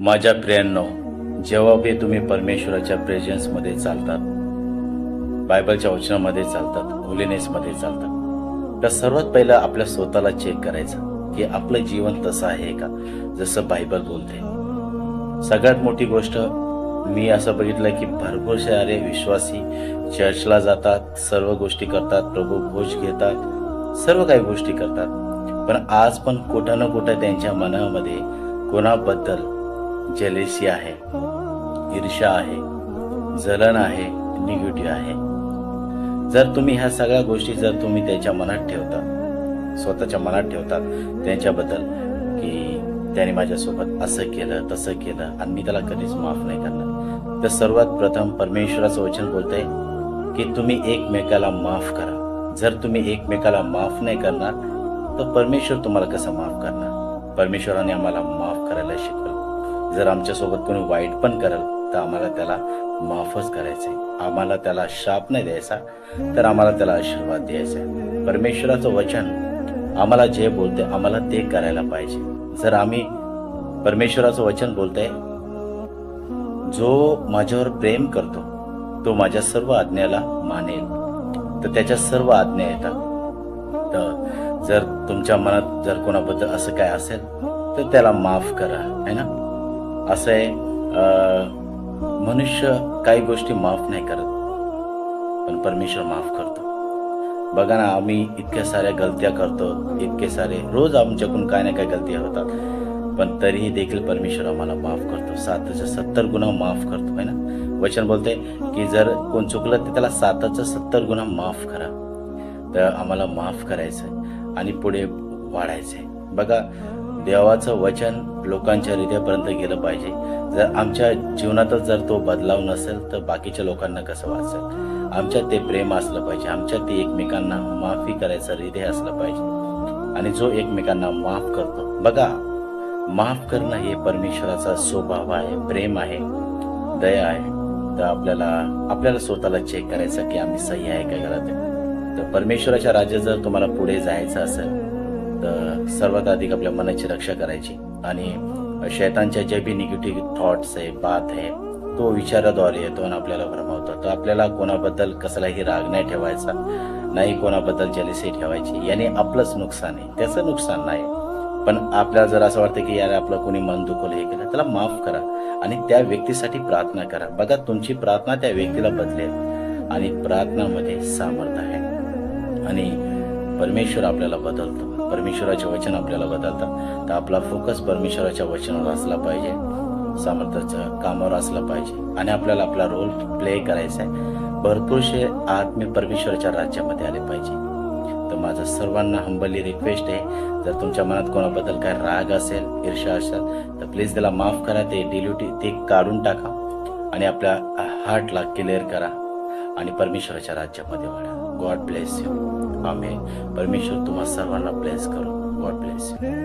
माझ्या प्रियांनो जेव्हा बी तुम्ही परमेश्वराच्या प्रेझेन्समध्ये चालतात बायबलच्या वचनामध्ये चालतात होलिनेसमध्ये चालतात तर सर्वात पहिलं आपल्या स्वतःला चेक करायचं की आपलं जीवन तसं आहे का? जसं बायबल बोलते सगळ्यात मोठी गोष्ट मी असं बघितलं की भरपूर सारे विश्वासी चर्चला जातात सर्व गोष्टी करतात प्रभू भोज घेतात सर्व काही गोष्टी करतात. पण आज पण कुठं ना कुठं त्यांच्या मनामध्ये कोणाबद्दल जेलेसी आहे ईर्षा आहे जलन आहे निगेटिव्ह आहे. जर तुम्ही ह्या सगळ्या गोष्टी जर तुम्ही त्याच्या मनात ठेवता स्वतःच्या मनात ठेवतात त्यांच्याबद्दल की त्याने माझ्यासोबत असं केलं तसं केलं आणि मी त्याला कधीच माफ नाही करणार. तर सर्वात प्रथम परमेश्वराचं वचन बोलतंय की तुम्ही एकमेकाला माफ करा. जर तुम्ही एकमेकाला माफ नाही करणार तर परमेश्वर तुम्हाला कसं माफ करणार? परमेश्वराने आम्हाला माफ करायला शिकवलं. जर आमच्यासोबत कोणी वाईट पण करल तर आम्हाला त्याला माफच करायचंय. आम्हाला त्याला शाप नाही द्यायचा तर आम्हाला त्याला आशीर्वाद द्यायचा आहे. परमेश्वराचं वचन आम्हाला जे बोलते आम्हाला ते करायला पाहिजे. जर आम्ही परमेश्वराचं वचन बोलतंय जो माझ्यावर प्रेम करतो तो माझ्या सर्व आज्ञाला मानेल. तर त्याच्या सर्व आज्ञा येतात. तर जर तुमच्या मनात जर कोणाबद्दल असं काय असेल तर त्याला माफ करा है ना? असं आहे मनुष्य काही गोष्टी माफ नाही करत पण परमेश्वर माफ करतो. बघा ना आम्ही इतक्या साऱ्या गलत्या करतो इतके सारे रोज आमच्याकडून काय ना काय गलत्या होतात पण तरीही देखील परमेश्वर आम्हाला माफ करतो. साताच्या सत्तर गुन्हा माफ करतो आहे ना? वचन बोलते की जर कोण चुकलं तर त्याला साताचा सत्तर गुन्हा माफ करा. तर आम्हाला माफ करायचं आणि पुढे वाढायचंय. बघा देवाचं वचन लोकांच्या हृदयापर्यंत गेलं पाहिजे. जर आमच्या जीवनातच जर तो बदलाव नसेल तर बाकीच्या लोकांना कसं वाचेल? आमच्यात ते प्रेम असलं पाहिजे. आमच्यात ते एकमेकांना माफी करायचं हृदय असलं पाहिजे. आणि जो एकमेकांना माफ करतो. बघा माफ करणं हे परमेश्वराचा स्वभाव आहे प्रेम आहे दया आहे. तर आपल्याला आपल्याला स्वतःला चेक करायचं की आम्ही सही आहे का घरात तर परमेश्वराच्या राज्यात जर तुम्हाला पुढे जायचं असेल तर सर्वात अधिक आपल्या मनाची रक्षा करायची. आणि शैतांच्या जे बी निगेटिव्ह थॉट्स आहे बात आहे तो विचाराद्वारे येतो आणि आपल्याला भरमावतो. तर आपल्याला कोणाबद्दल कसलाही राग नाही ठेवायचा नाही कोणाबद्दल जलिसी ठेवायची. याने आपलंच नुकसान आहे. त्याचं नुकसान नाही. पण आपल्याला जर असं वाटतं की यार आपलं कोणी मन दुखवलं हे केलं त्याला माफ करा. आणि त्या व्यक्तीसाठी प्रार्थना करा. बघा तुमची प्रार्थना त्या व्यक्तीला बदलेल. आणि प्रार्थनामध्ये सामर्थ्य आहे. आणि परमेश्वर आपल्याला बदलतो. परमेश्वराचे वचन आपल्याला बदलतात. तर आपला फोकस परमेश्वराच्या वचनावर असला पाहिजे. सामर्थ्याचं कामावर असलं पाहिजे. आणि आपल्याला आपला रोल प्ले करायचा आहे. भरपूरसे आत्मे परमेश्वराच्या राज्यामध्ये आले पाहिजे. तर माझं सर्वांना हंबली रिक्वेस्ट आहे. जर तुमच्या मनात कोणाबद्दल काय राग असेल ईर्षा असेल तर प्लीज त्याला माफ करा. ते डिल्युटी ते काढून टाका. आणि आपल्या हार्टला क्लिअर करा. आणि परमेश्वराच्या राज्यामध्ये वाढा. गॉड ब्लेस यू आम्ही परमेश्वर तुम्हा सर्वांना ब्लेस करू. God bless you